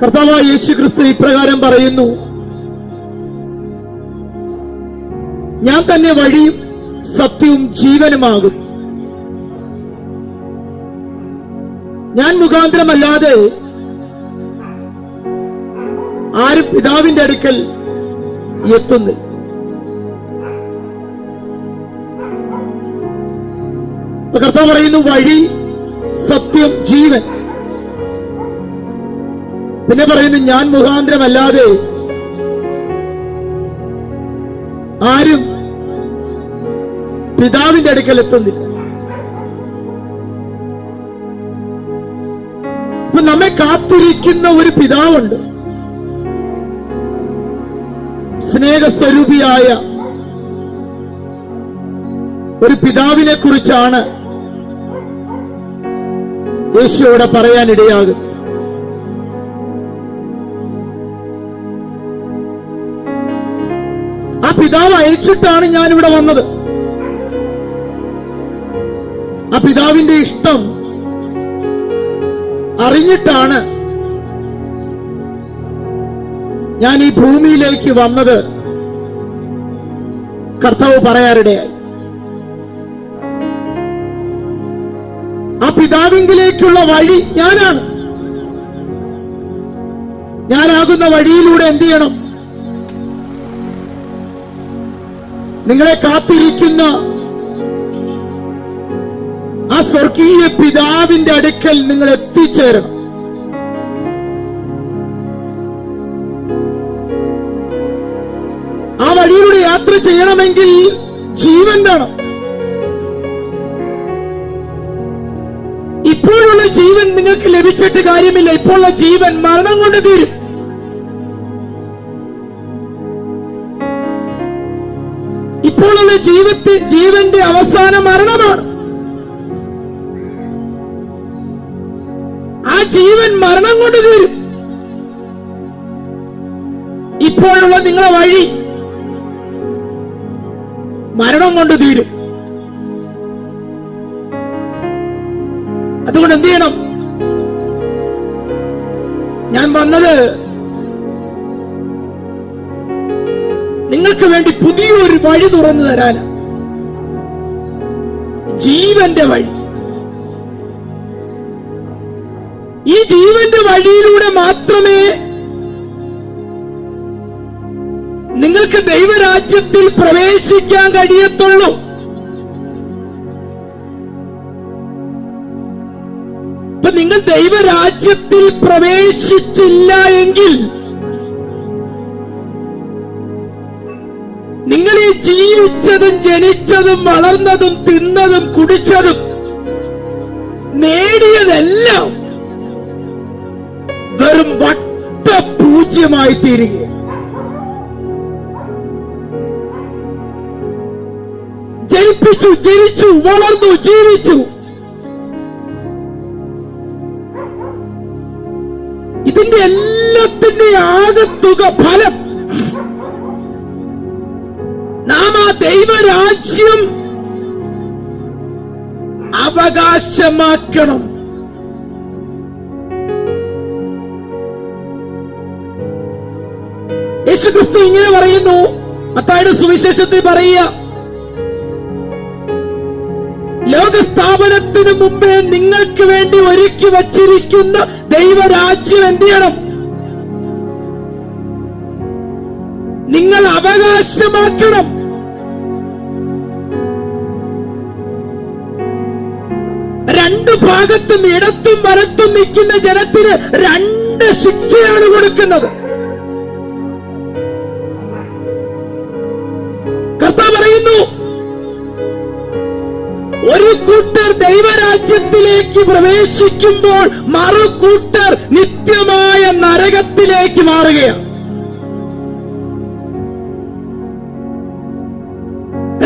കർത്താവായ യേശു ക്രിസ്തു ഇപ്രകാരം പറയുന്നു. ഞാൻ തന്നെ വഴിയും സത്യവും ജീവനുമാകും. ഞാൻ മുഖാന്തരമല്ലാതെ ആരും പിതാവിന്റെ അടുക്കൽ എത്തുന്നു കർത്താവ് പറയുന്നു വഴി സത്യം ജീവൻ. പിന്നെ പറയുന്നു ഞാൻ മുഖാന്തരമല്ലാതെ ആരും പിതാവിന്റെ അടുക്കൽ എത്തുന്നില്ല. അപ്പൊ നമ്മെ കാത്തിരിക്കുന്ന ഒരു പിതാവുണ്ട്. സ്നേഹസ്വരൂപിയായ ഒരു പിതാവിനെ കുറിച്ചാണ് യേശുവിടെ പറയാനിടയാകുന്നത്. പിതാവ് അയച്ചിട്ടാണ് ഞാൻ ഇവിടെ വന്നത്. ആ പിതാവിന്റെ ഇഷ്ടം അറിഞ്ഞിട്ടാണ് ഞാൻ ഈ ഭൂമിയിലേക്ക് വന്നത്. കർത്താവ് പറയാറിടയായി ആ പിതാവിങ്കിലേക്കുള്ള വഴി ഞാനാണ്. ഞാനാകുന്ന വഴിയിലൂടെ എന്ത് ചെയ്യണം? നിങ്ങളെ കാത്തിരിക്കുന്ന ആ സ്വർഗീയ പിതാവിന്റെ അടുക്കൽ നിങ്ങൾ എത്തിച്ചേരണം. ആ വഴിയിലൂടെ യാത്ര ചെയ്യണമെങ്കിൽ ജീവൻ വേണം. ഇപ്പോഴുള്ള ജീവൻ നിങ്ങൾക്ക് ലഭിച്ചിട്ട് കാര്യമില്ല. ഇപ്പോഴുള്ള ജീവൻ മരണം കൊണ്ട് തീരും. ഇപ്പോഴുള്ള ജീവിത ജീവന്റെ അവസാന മരണമാണ്. ആ ജീവൻ മരണം കൊണ്ട് തീരും. ഇപ്പോഴുള്ള നിങ്ങളെ വഴി മരണം കൊണ്ട് തീരും. അതുകൊണ്ട് എന്ത് ചെയ്യണം? ഞാൻ വന്നത് നിങ്ങൾക്ക് വേണ്ടി പുതിയൊരു വഴി തുറന്നു തരാന. ജീവന്റെ വഴി. ഈ ജീവന്റെ വഴിയിലൂടെ മാത്രമേ നിങ്ങൾക്ക് ദൈവരാജ്യത്തിൽ പ്രവേശിക്കാൻ കഴിയത്തുള്ളൂ. നിങ്ങൾ ദൈവരാജ്യത്തിൽ പ്രവേശിച്ചില്ല എങ്കിൽ ജീവിച്ചതും ജനിച്ചതും വളർന്നതും തിന്നതും കുടിച്ചതും നേടിയതെല്ലാം വെറും വട്ട പൂജ്യമായി തീരുക ജയിപ്പിച്ചു ജനിച്ചു വളർന്നു ജീവിച്ചു. ഇതിന്റെ എല്ലാത്തിന്റെ ആകത്തുക ഫലം ദൈവരാജ്യം അവകാശമാക്കണം. യേശുക്രിസ്തു ഇങ്ങനെ പറയുന്നു. മത്തായുടെ സുവിശേഷത്തിൽ പറയുക ലോകസ്ഥാപനത്തിനു മുമ്പേ നിങ്ങൾക്ക് വേണ്ടി ഒരുക്കി വച്ചിരിക്കുന്ന ദൈവരാജ്യം എന്ത് ചെയ്യണം നിങ്ങൾ അവകാശമാക്കണം. ഭാഗത്തും ഇടത്തും വലത്തും നിൽക്കുന്ന ജനത്തിന് രണ്ട് ശിക്ഷയാണ് കൊടുക്കുന്നത്. കർത്താവ് പറയുന്നു ഒരു കൂട്ടർ ദൈവരാജ്യത്തിലേക്ക് പ്രവേശിക്കുമ്പോൾ മറു കൂട്ടർ നിത്യമായ നരകത്തിലേക്ക് മാറുകയാണ്.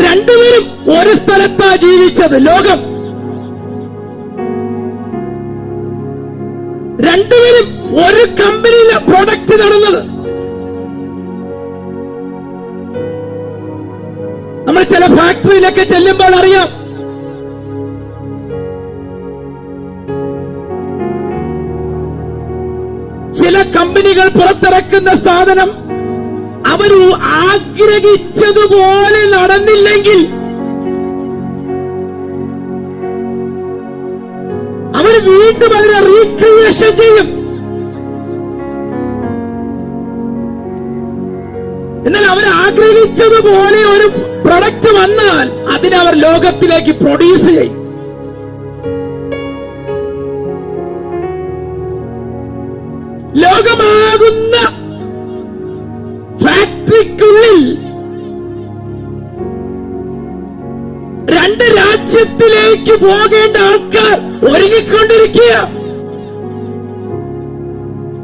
രണ്ടുപേരും ഒരു സ്ഥലത്താ ജീവിച്ചത് ലോകം. രണ്ടുപേരും ഒരു കമ്പനിയിലെ പ്രൊഡക്റ്റ് നടന്നത്. നമ്മൾ ചില ഫാക്ടറിയിലൊക്കെ ചെല്ലുമ്പോൾ അറിയാം. ചില കമ്പനികൾ പുറത്തിറക്കുന്ന സാധനം അവർ ആഗ്രഹിച്ചതുപോലെ നടന്നില്ലെങ്കിൽ അവർ വീണ്ടും അതിനെ റീക്രിയേഷൻ ചെയ്യും. എന്നാൽ അവർ ആഗ്രഹിച്ചതുപോലെ ഒരു പ്രൊഡക്റ്റ് വന്നാൽ അതിനെ അവർ ലോകത്തിലേക്ക് പ്രൊഡ്യൂസ് ചെയ്യും. രാജ്യത്തിലേക്ക് പോകേണ്ട ആൾക്കാർ ഒരുങ്ങിക്കൊണ്ടിരിക്കുക.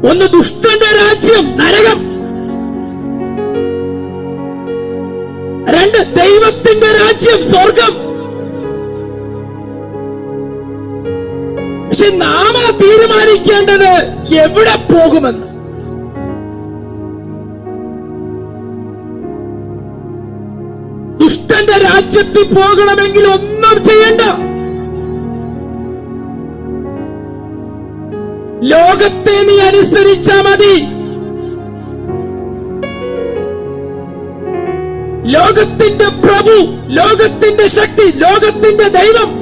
ഒന്ന് ദുഷ്ടന്റെ രാജ്യം നരകം. രണ്ട് ദൈവത്തിന്റെ രാജ്യം സ്വർഗം. പക്ഷെ നാമ തീരുമാനിക്കേണ്ടത് എവിടെ പോകുമെന്ന്? ദുഷ്ടന്റെ പോകണമെങ്കിൽ ഒന്നും ചെയ്യണ്ട. ലോകത്തെ നീ അനുസരിച്ചാ മതി. ലോകത്തിന്റെ പ്രഭു ലോകത്തിന്റെ ശക്തി ലോകത്തിന്റെ ദൈവം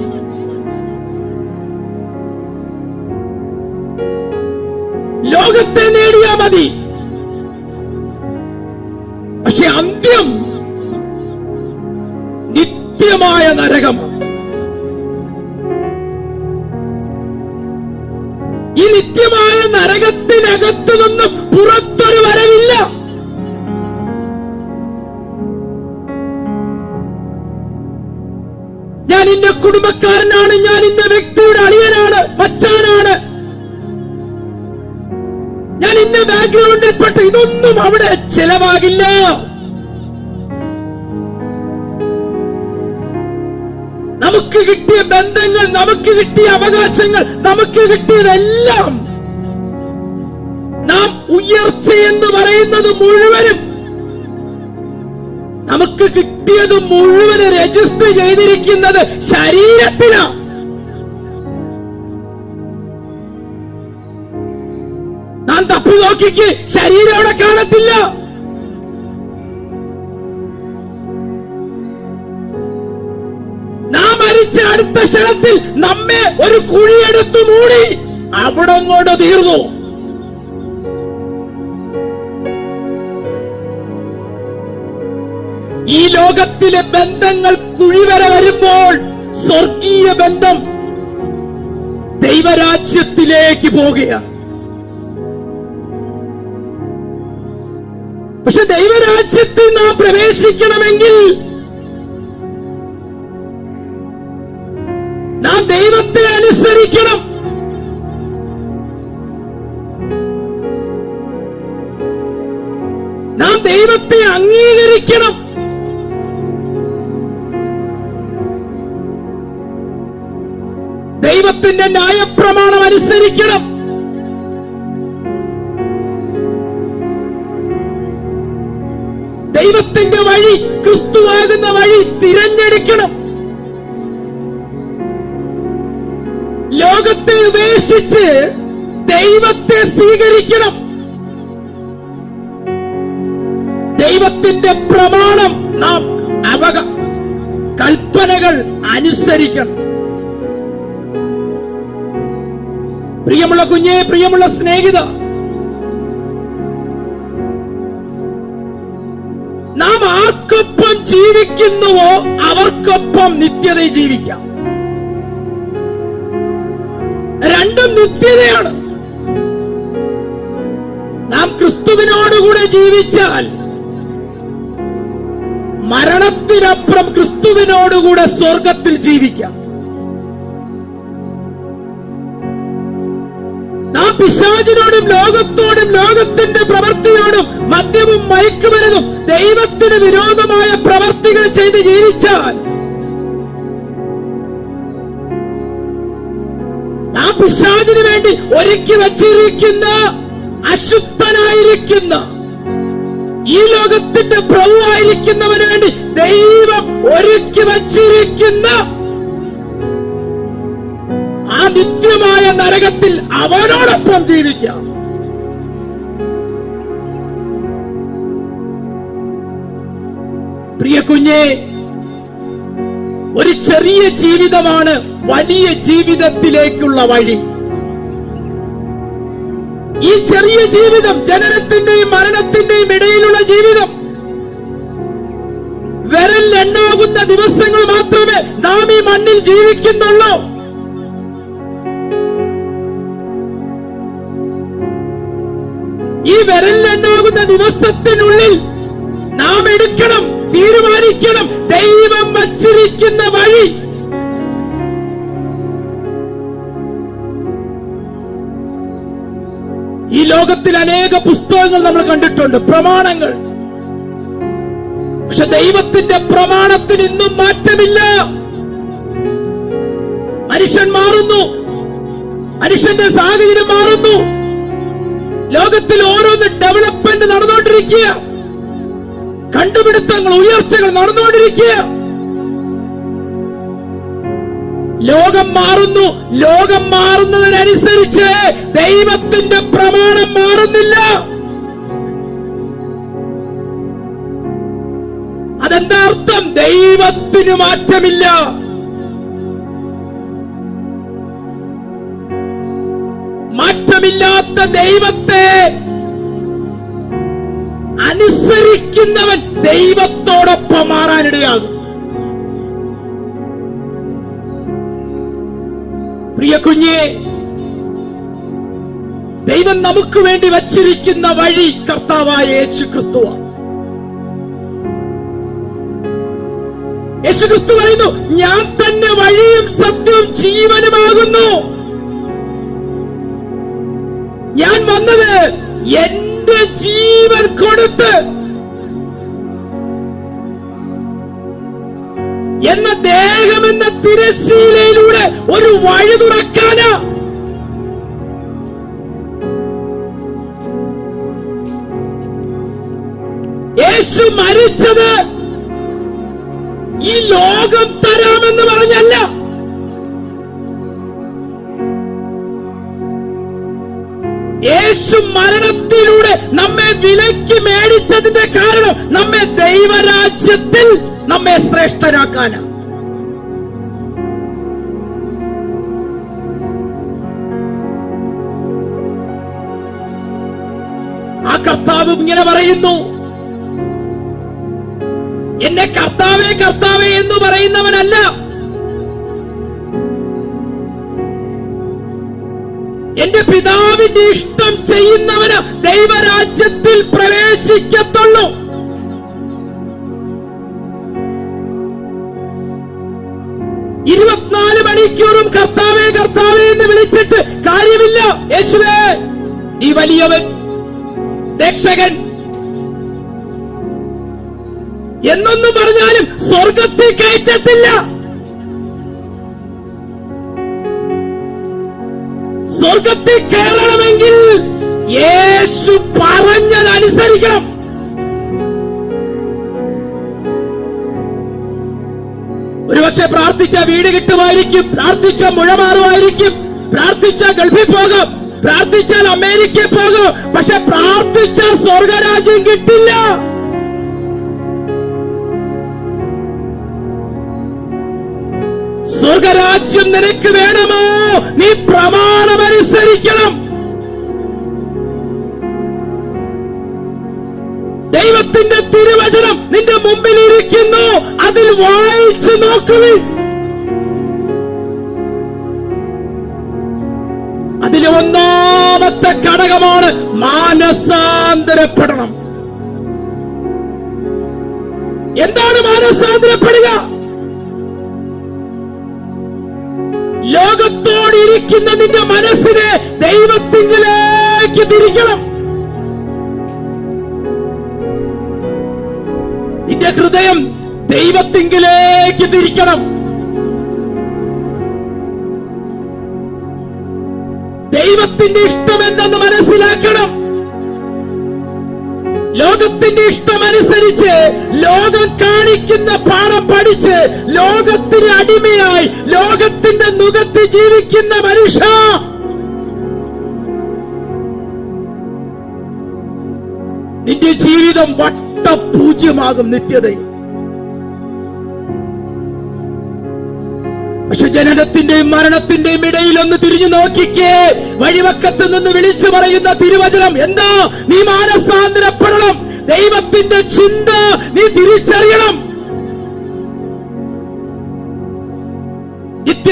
ഇന്ന കുടുംബക്കാരനാണ്. ഞാൻ ഇന്ന വ്യക്തിയുടെ അളിയനാണ് മച്ചാനാണ് ഞാൻ ഇന്ന ബാക്ക്ഗ്രൗണ്ടിൽപ്പെട്ട ഇതൊന്നും അവിടെ ചെലവാകില്ല. നമുക്ക് കിട്ടിയ ബന്ധങ്ങൾ നമുക്ക് കിട്ടിയ അവകാശങ്ങൾ നമുക്ക് കിട്ടിയതെല്ലാം നാം ഉയർച്ച എന്ന് പറയുന്നത് മുഴുവനും നമുക്ക് കിട്ടിയത് മുഴുവൻ രജിസ്റ്റർ ചെയ്തിരിക്കുന്നത് ശരീരത്തിലാണ് നാം തപ്പി നോക്കിക്ക് ശരീരം അവിടെ കാണത്തില്ല. നാം മരിച്ച അടുത്ത ക്ഷണത്തിൽ നമ്മെ ഒരു കുഴിയെടുത്തു മൂടി അവിടെ അങ്ങോട്ട് തീർന്നു. ഈ ലോകത്തിലെ ബന്ധങ്ങൾ കുഴിവര വരുമ്പോൾ സ്വർഗീയ ബന്ധം ദൈവരാജ്യത്തിലേക്ക് പോകുകയാണ്. പക്ഷെ ദൈവരാജ്യത്തിൽ നാം പ്രവേശിക്കണമെങ്കിൽ നാം ദൈവത്തെ അനുസരിക്കണം. നാം ദൈവത്തെ അംഗീകരിക്കണം. ദൈവത്തിന്റെ ന്യായപ്രമാണം അനുസരിക്കണം. ദൈവത്തിന്റെ വഴി ക്രിസ്തുവാകുന്ന വഴി തിരഞ്ഞെടുക്കണം. ലോകത്തെ ഉപേക്ഷിച്ച് ദൈവത്തെ സ്വീകരിക്കണം. ദൈവത്തിന്റെ പ്രമാണം നാം അവക കൽപ്പനകൾ അനുസരിക്കണം. പ്രിയമുള്ള കുഞ്ഞെ പ്രിയമുള്ള സ്നേഹിത നാം ആർക്കൊപ്പം ജീവിക്കുന്നുവോ അവർക്കൊപ്പം നിത്യതയിൽ ജീവിക്കാം. രണ്ടും നിത്യതയാണ്. നാം ക്രിസ്തുവിനോടുകൂടെ ജീവിച്ചാൽ മരണത്തിനപ്പുറം ക്രിസ്തുവിനോടുകൂടെ സ്വർഗത്തിൽ ജീവിക്കാം. പിശാചിനോടും ലോകത്തോടും ലോകത്തിന്റെ പ്രവൃത്തിയോടും മദ്യവും മയക്കുമരുന്നും ദൈവത്തിന് വിരോധമായ പ്രവൃത്തികൾ ചെയ്ത് ജീവിച്ചാൽ ആ പിശാചിന് വേണ്ടി ഒരുക്കി വച്ചിരിക്കുന്ന അശുദ്ധനായിരിക്കുന്ന ഈ ലോകത്തിന്റെ പ്രഭുവായിരിക്കുന്നവന് വേണ്ടി ദൈവം ഒരുക്കി വച്ചിരിക്കുന്ന അഗ്നിമയമായ നരകത്തിൽ അവനോടൊപ്പം ജീവിക്കാം പ്രിയ കുഞ്ഞെ ഒരു ചെറിയ ജീവിതമാണ് വലിയ ജീവിതത്തിലേക്കുള്ള വഴി. ഈ ചെറിയ ജീവിതം ജനനത്തിന്റെയും മരണത്തിന്റെയും ഇടയിലുള്ള ജീവിതം. വിരൽ എണ്ണാകുന്ന ദിവസങ്ങൾ മാത്രമേ നാം ഈ മണ്ണിൽ ജീവിക്കുന്നുള്ളൂ. എണ്ണാകുന്ന ദിവസത്തിനുള്ളിൽ നാം എടുക്കണം തീരുമാനിക്കണം ദൈവം വച്ചിരിക്കുന്ന വഴി. ഈ ലോകത്തിൽ അനേക പുസ്തകങ്ങൾ നമ്മൾ കണ്ടിട്ടുണ്ട് പ്രമാണങ്ങൾ. പക്ഷെ ദൈവത്തിന്റെ പ്രമാണത്തിന് ഇന്നും മാറ്റമില്ല. മനുഷ്യൻ മാറുന്നു. മനുഷ്യന്റെ സാഹചര്യം മാറുന്നു. ലോകത്തിൽ ഓരോന്ന് ഡെവലപ്മെന്റ് നടന്നുകൊണ്ടിരിക്കുക. കണ്ടുപിടുത്തങ്ങൾ ഉയർച്ചകൾ നടന്നുകൊണ്ടിരിക്കുക. ലോകം മാറുന്നു. ലോകം മാറുന്നതിനനുസരിച്ച് ദൈവത്തിന്റെ പ്രമാണം മാറുന്നില്ല. അതെന്താർത്ഥം ദൈവത്തിന് മാറ്റമില്ല. മാറ്റമില്ലാത്ത ദൈവത്തെ അനുസരിക്കുന്നവൻ ദൈവത്തോടൊപ്പം മാറാനിടയാകും. പ്രിയ കുഞ്ഞെ ദൈവം നമുക്ക് വേണ്ടി വച്ചിരിക്കുന്ന വഴി കർത്താവായ യേശു ക്രിസ്തുവാണ്. യേശു ക്രിസ്തു പറയുന്നു ഞാൻ തന്നെ വഴിയും സത്യവും ജീവനുമാകുന്നു എന്റെ ജീവൻ കൊടുത്ത് എന്ന ദേഹം എന്ന തിരശീലയിലൂടെ ഒരു വഴി തുറക്കാനാ. യേശു മരിച്ചത് ഈ ലോകം തരാമെന്ന് പറഞ്ഞല്ല. യേശു മരണത്തിലൂടെ നമ്മെ വിലയ്ക്ക് മേടിച്ചതിന്റെ കാരണം നമ്മെ ദൈവരാജ്യത്തിൽ നമ്മെ ശ്രേഷ്ഠരാക്കാനാണ്. ആ കർത്താവ് ഇങ്ങനെ പറയുന്നു. എന്നെ കർത്താവേ കർത്താവേ എന്ന് പറയുന്നവനല്ല. എന്റെ പിതാവിന്റെ ഇഷ്ടം ചെയ്യുന്നവന് ദൈവരാജ്യത്തിൽ പ്രവേശിക്കത്തുള്ളൂ. ഇരുപത്തിനാല് മണിക്കൂറും കർത്താവേ കർത്താവേ എന്ന് വിളിച്ചിട്ട് കാര്യമില്ല. യേശുവേ ഈ വലിയവൻ രക്ഷകൻ എന്നൊന്നും പറഞ്ഞാലും സ്വർഗത്തിൽ കയറ്റത്തില്ല. അനുസരിക്കണം ഒരുപക്ഷെ പ്രാർത്ഥിച്ച വീട് കിട്ടുമായിരിക്കും പ്രാർത്ഥിച്ച മുഴ മാറുമായിരിക്കും പ്രാർത്ഥിച്ച ഗൾഫിൽ പോകും പ്രാർത്ഥിച്ചാൽ അമേരിക്കയിൽ പോകും പക്ഷെ പ്രാർത്ഥിച്ച സ്വർഗരാജ്യം കിട്ടില്ല. സ്വർഗരാജ്യം നിനക്ക് വേണമോ? നീ പ്രമാണമനുസരിക്കണം. ദൈവത്തിന്റെ തിരുവചനം നിന്റെ മുമ്പിൽ ഇരിക്കുന്നു അതിൽ വായിച്ചു നോക്കുവിൻ. അതിലെ ഒന്നാമത്തെ ഘടകമാണ് മാനസാന്തരപ്പെടണം. എന്താണ് മാനസാന്തരപ്പെടുക? ലോകത്തോടിരിക്കുന്ന നിന്റെ മനസ്സിനെ ദൈവത്തിങ്കിലേക്ക് തിരിക്കണം. ദൈവത്തിങ്കിലേക്ക് തിരിക്കണം. ദൈവത്തിന്റെ ഇഷ്ടം എന്തെന്ന് മനസ്സിലാക്കണം. ലോകത്തിന്റെ ഇഷ്ടമനുസരിച്ച് ലോകം കാണിക്കുന്ന പാഠം പഠിച്ച് ലോകത്തിന് അടിമയായി ലോകത്തിന്റെ നുഖത്ത് ജീവിക്കുന്ന മനുഷ്യ. നിന്റെ ജീവിതം വട്ടപൂജ്യമാകും നിത്യതയിൽ ജനനത്തിന്റെയും മരണത്തിന്റെയും ഇടയിൽ ഒന്ന് തിരിഞ്ഞു നോക്കിക്കേ. വഴിവക്കത്ത് നിന്ന് വിളിച്ചു പറയുന്ന തിരുവചനം എന്താ? നീ മാനസാന്തരപ്പെടണം. ദൈവത്തിന്റെ ചിന്ത നീ തിരിച്ചറിയണം.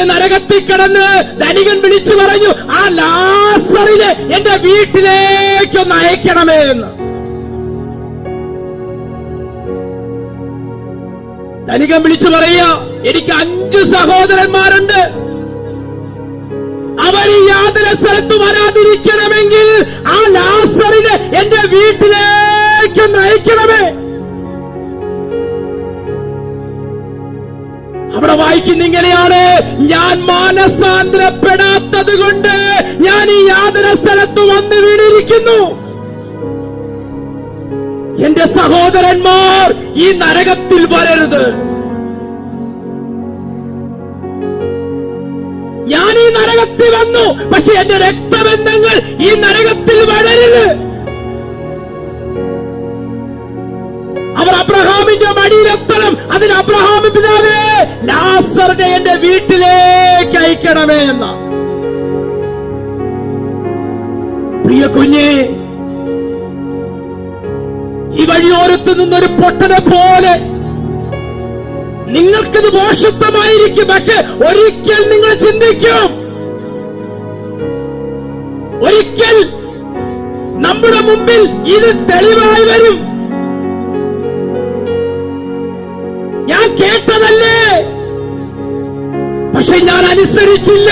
നരകത്തിൽ കിടന്ന് ധനികൻ വിളിച്ചു പറഞ്ഞു ആ ലാസറിനെ എന്റെ വീട്ടിലേക്കൊന്ന് അയക്കണമേ എന്ന്. ധനികൻ വിളിച്ചു പറയുക എനിക്ക് അഞ്ച് സഹോദരന്മാരുണ്ട്. അവർ യാതൊരു സ്ഥലത്ത് വരാതിരിക്കണമെങ്കിൽ ആ ലാസറിനെ എന്റെ വീട്ടിലേക്ക് നയിക്കണമേ. അവിടെ വായിക്കുന്ന ഇങ്ങനെയാണ് ഞാൻ മാനസാന്തരപ്പെടാത്തത് കൊണ്ട് ഞാൻ ഈ യാതൊരു സ്ഥലത്ത് വന്ന് വീണിരിക്കുന്നു. സഹോദരന്മാർ ഈ നരകത്തിൽ വരരുത്. ഞാൻ ഈ നരകത്തിൽ വന്നു പക്ഷെ എന്റെ രക്തബന്ധങ്ങൾ ഈ നരകത്തിൽ വരരുത്. അവർ അബ്രഹാമിന്റെ മടിയിലെത്തണം അതിന് അബ്രഹാം പിതാവേ ലാസറിനെ എന്റെ വീട്ടിലേക്ക് അയക്കണമേ എന്ന. പ്രിയ കുഞ്ഞെ ഈ വഴിയോരത്ത് നിന്നൊരു പൊട്ടനെ പോലെ. നിങ്ങൾക്കിത് മോശത്വമായിരിക്കും പക്ഷെ ഒരിക്കൽ നിങ്ങൾ ചിന്തിക്കും. ഒരിക്കൽ നമ്മുടെ മുമ്പിൽ ഇത് തെളിവായി വരും. ഞാൻ കേട്ടതല്ലേ? പക്ഷെ ഞാൻ അനുസരിച്ചില്ല.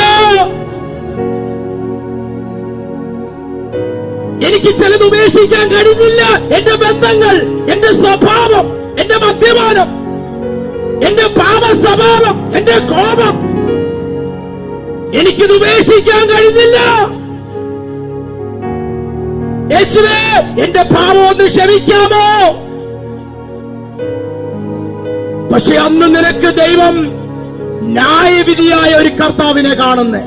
എനിക്ക് ചിലത് ഉപേക്ഷിക്കാൻ കഴിഞ്ഞില്ല എന്റെ ബന്ധങ്ങൾ എന്റെ സ്വഭാവം എന്റെ മദ്യപാനം എന്റെ പാപ സ്വഭാവം എന്റെ കോപം എനിക്കിത് ഉപേക്ഷിക്കാൻ കഴിഞ്ഞില്ല യേശുവേ എന്റെ പാപം ഒന്ന് ക്ഷമിക്കാമോ? പക്ഷെ അന്ന് നിനക്ക് ദൈവം ന്യായവിധിയായ ഒരു കർത്താവിനെ കാണുന്നേ.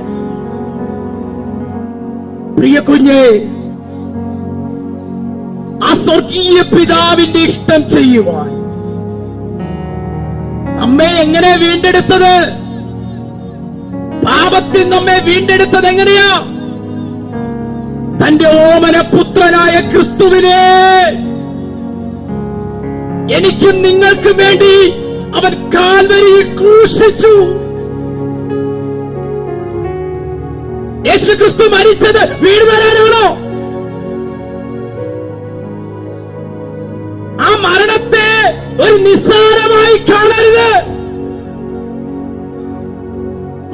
പ്രിയ കുഞ്ഞെ ആ സ്വർഗീയ പിതാവിന്റെ ഇഷ്ടം ചെയ്യുവാൻ. നമ്മെ എങ്ങനെ വീണ്ടെടുത്തത്? പാപത്തിൽ നമ്മെ വീണ്ടെടുത്തത് എങ്ങനെയാ? തന്റെ ഓമന പുത്രനായ ക്രിസ്തുവിനെ എനിക്കും നിങ്ങൾക്കും വേണ്ടി അവൻ കാൽവരിയിൽ ക്രൂശിച്ചു. യേശു ക്രിസ്തു മരിച്ചത് വീട് മരണത്തെ ഒരു നിസ്സാരമായി കാണരുത്.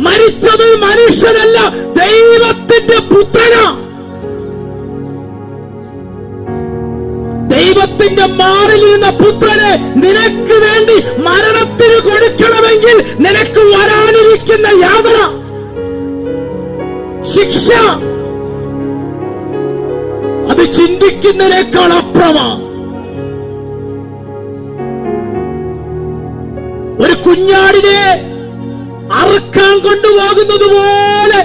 മരിച്ചത് മനുഷ്യനല്ല ദൈവത്തിന്റെ പുത്രനാ. ദൈവത്തിന്റെ മാറിൽ നിന്ന പുത്രനെ നിനക്ക് വേണ്ടി മരണത്തിന് കൊടുക്കണമെങ്കിൽ നിനക്ക് വരാനിരിക്കുന്ന യാതന. ശിക്ഷ. അത് ചിന്തിക്കുന്നതിനേക്കാൾ അപ്പുറമാ. അറുക്കാൻ കൊണ്ടുപോകുന്നത് പോലെ.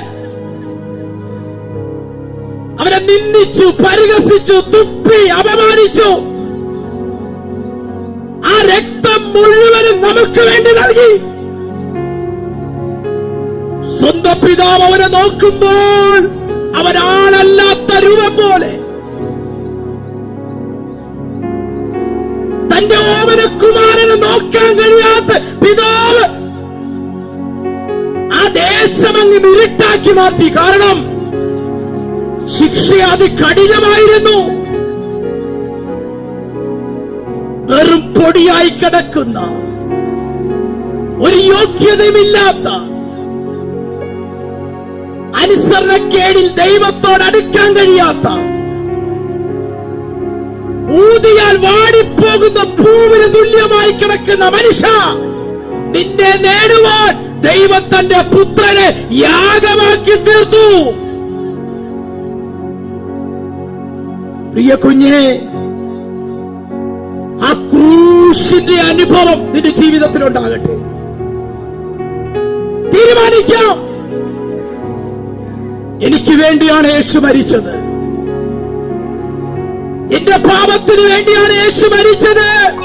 അവരെ നിന്ദിച്ചു പരിഹസിച്ചു തുപ്പി അപമാനിച്ചു. ആ രക്തം മുഴുവനും നമുക്ക് വേണ്ടി നൽകി. സ്വന്തം പിതാവ് അവനെ നോക്കുമ്പോൾ അവരാളല്ലാത്ത രൂപം പോലെ. തന്റെ ഓമന കുമാരനെ നോക്കാൻ ദേശമങ്ങ് ഇരുട്ടാക്കി മാറ്റി. കാരണം ശിക്ഷ അതികഠിനമായിരുന്നു വെറും പൊടിയായി കിടക്കുന്ന ഒരു യോഗ്യതയുമില്ലാത്ത അനുസരണക്കേടിൽ ദൈവത്തോട് അടുക്കാൻ കഴിയാത്ത ഊതിയാൽ വാടിപ്പോകുന്ന പൂവിന് തുല്യമായി കിടക്കുന്ന മനുഷ്യ നിന്നെ നേടുവാൻ ദൈവം തന്റെ പുത്രനെ യാഗമാക്കി തീർത്തു. പ്രിയ കുഞ്ഞെ ആ ക്രൂശിന്റെ അനുഭവം നിന്റെ ജീവിതത്തിൽ ഉണ്ടാകട്ടെ. തീരുമാനിക്കാം. എനിക്ക് വേണ്ടിയാണ് യേശു മരിച്ചത്. എന്റെ പാപത്തിന് വേണ്ടിയാണ് യേശു മരിച്ചത്.